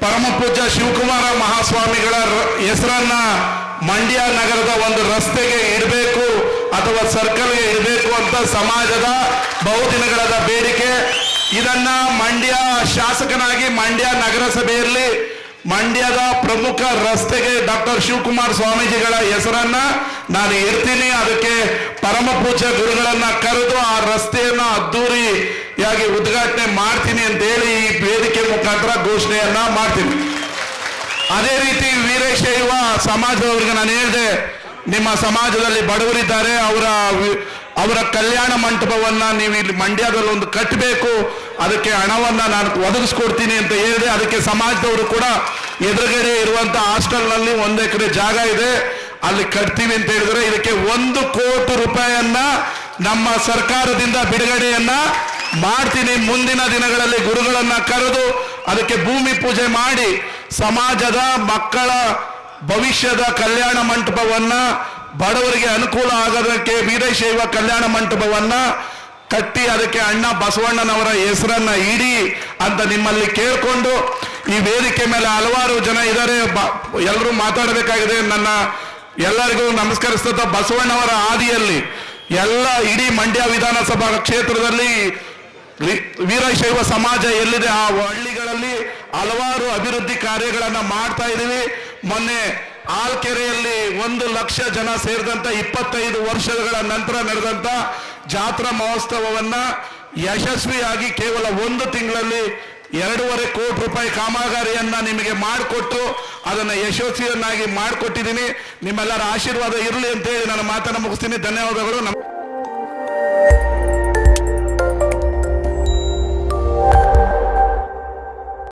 ಪರಮ ಪೂಜ್ಯ ಶಿವಕುಮಾರ ಮಹಾಸ್ವಾಮಿಗಳ ಹೆಸರನ್ನ ಮಂಡ್ಯ ನಗರದ ಒಂದು ರಸ್ತೆಗೆ ಇಡಬೇಕು ಅಥವಾ ಸರ್ಕಲ್ಗೆ ಇಡಬೇಕು ಅಂತ ಸಮಾಜದ ಬಹುದಿನಗಳದ ಬೇಡಿಕೆ. ಇದನ್ನ ಮಂಡ್ಯ ಶಾಸಕನಾಗಿ ಮಂಡ್ಯ ನಗರಸಭೆಯಲ್ಲಿ ಮಂಡ್ಯದ ಪ್ರಮುಖ ರಸ್ತೆಗೆ ಡಾಕ್ಟರ್ ಶಿವಕುಮಾರ್ ಸ್ವಾಮೀಜಿಗಳ ಹೆಸರನ್ನ ನಾನು ಇರ್ತೀನಿ ಅದಕ್ಕೆ ಪರಮ ಪೂಜ್ಯ ಗುರುಗಳನ್ನ ಕರೆದು ಆ ರಸ್ತೆಯನ್ನ ಅದ್ದೂರಿಯಾಗಿ ಉದ್ಘಾಟನೆ ಮಾಡ್ತೀನಿ ಅಂತ ಹೇಳಿ ಈ ವೇದಿಕೆ ಮುಖಾಂತರ ಘೋಷಣೆಯನ್ನ ಮಾಡ್ತೀನಿ. ಅದೇ ರೀತಿ ವೀರಶೈವ ಸಮಾಜದವರಿಗೆ ನಾನು ಹೇಳಿದೆ, ನಿಮ್ಮ ಸಮಾಜದಲ್ಲಿ ಬಡವರಿದ್ದಾರೆ, ಅವರ ಅವರ ಕಲ್ಯಾಣ ಮಂಟಪವನ್ನ ನೀವು ಇಲ್ಲಿ ಮಂಡ್ಯದಲ್ಲಿ ಒಂದು ಕಟ್ಟಬೇಕು ಅದಕ್ಕೆ ಹಣವನ್ನ ನಾನು ಒದಗಿಸ್ಕೊಡ್ತೀನಿ ಅಂತ ಹೇಳಿದೆ. ಅದಕ್ಕೆ ಸಮಾಜದವರು ಕೂಡ ಎದುರುಗಡೆ ಇರುವಂತ ಹಾಸ್ಟೆಲ್ನಲ್ಲಿ ಒಂದು ಎಕರೆ ಜಾಗ ಇದೆ. ಅಲ್ಲಿ ಕಟ್ತೀವಿ ಅಂತ ಹೇಳಿದ್ರೆ ಇದಕ್ಕೆ ಒಂದು ಕೋಟಿ ರೂಪಾಯಿಯನ್ನ ನಮ್ಮ ಸರ್ಕಾರದಿಂದ ಬಿಡುಗಡೆಯನ್ನ ಮಾಡ್ತೀನಿ. ಮುಂದಿನ ದಿನಗಳಲ್ಲಿ ಗುರುಗಳನ್ನ ಕರೆದು ಅದಕ್ಕೆ ಭೂಮಿ ಪೂಜೆ ಮಾಡಿ ಸಮಾಜದ ಮಕ್ಕಳ ಭವಿಷ್ಯದ ಕಲ್ಯಾಣ ಮಂಟಪವನ್ನ ಬಡವರಿಗೆ ಅನುಕೂಲ ಆಗೋದಕ್ಕೆ ವೀರಶೈವ ಕಲ್ಯಾಣ ಮಂಟಪವನ್ನ ಕಟ್ಟಿ ಅದಕ್ಕೆ ಅಣ್ಣ ಬಸವಣ್ಣನವರ ಹೆಸರನ್ನ ಇಡಿ ಅಂತ ನಿಮ್ಮಲ್ಲಿ ಕೇಳಿಕೊಂಡು ಈ ವೇದಿಕೆ ಮೇಲೆ ಹಲವಾರು ಜನ ಇದ್ದಾರೆ. ಎಲ್ಲರೂ ಮಾತಾಡಬೇಕಾಗಿದೆ. ನನ್ನ ಎಲ್ಲರಿಗೂ ನಮಸ್ಕರಿಸ್ತಾ ಬಸವಣ್ಣವರ ಹಾದಿಯಲ್ಲಿ ಎಲ್ಲ ಇಡೀ ಮಂಡ್ಯ ವಿಧಾನಸಭಾ ಕ್ಷೇತ್ರದಲ್ಲಿ ವೀರಶೈವ ಸಮಾಜ ಎಲ್ಲಿದೆ? ಆ ಹಳ್ಳಿಗಳಲ್ಲಿ ಹಲವಾರು ಅಭಿವೃದ್ಧಿ ಕಾರ್ಯಗಳನ್ನ ಮಾಡ್ತಾ ಇದ್ದೀವಿ. ಮೊನ್ನೆ ಆಲ್ಕೆರೆಯಲ್ಲಿ ಒಂದು ಲಕ್ಷ ಜನ ಸೇರಿದಂತ ಇಪ್ಪತ್ತೈದು ವರ್ಷಗಳ ನಂತರ ನಡೆದಂತ ಜಾತ್ರಾ ಮಹೋತ್ಸವವನ್ನ ಯಶಸ್ವಿಯಾಗಿ ಕೇವಲ ಒಂದು ತಿಂಗಳಲ್ಲಿ ಎರಡೂವರೆ ಕೋಟಿ ರೂಪಾಯಿ ಕಾಮಗಾರಿಯನ್ನ ನಿಮಗೆ ಮಾಡಿಕೊಟ್ಟು ಅದನ್ನ ಯಶಸ್ವಿಯನ್ನಾಗಿ ಮಾಡಿಕೊಟ್ಟಿದ್ದೀನಿ. ನಿಮ್ಮೆಲ್ಲರ ಆಶೀರ್ವಾದ ಇರಲಿ ಅಂತ ಹೇಳಿ ನಾನು ಮಾತನ್ನು ಮುಗಿಸ್ತೀನಿ. ಧನ್ಯವಾದಗಳು. ನಮ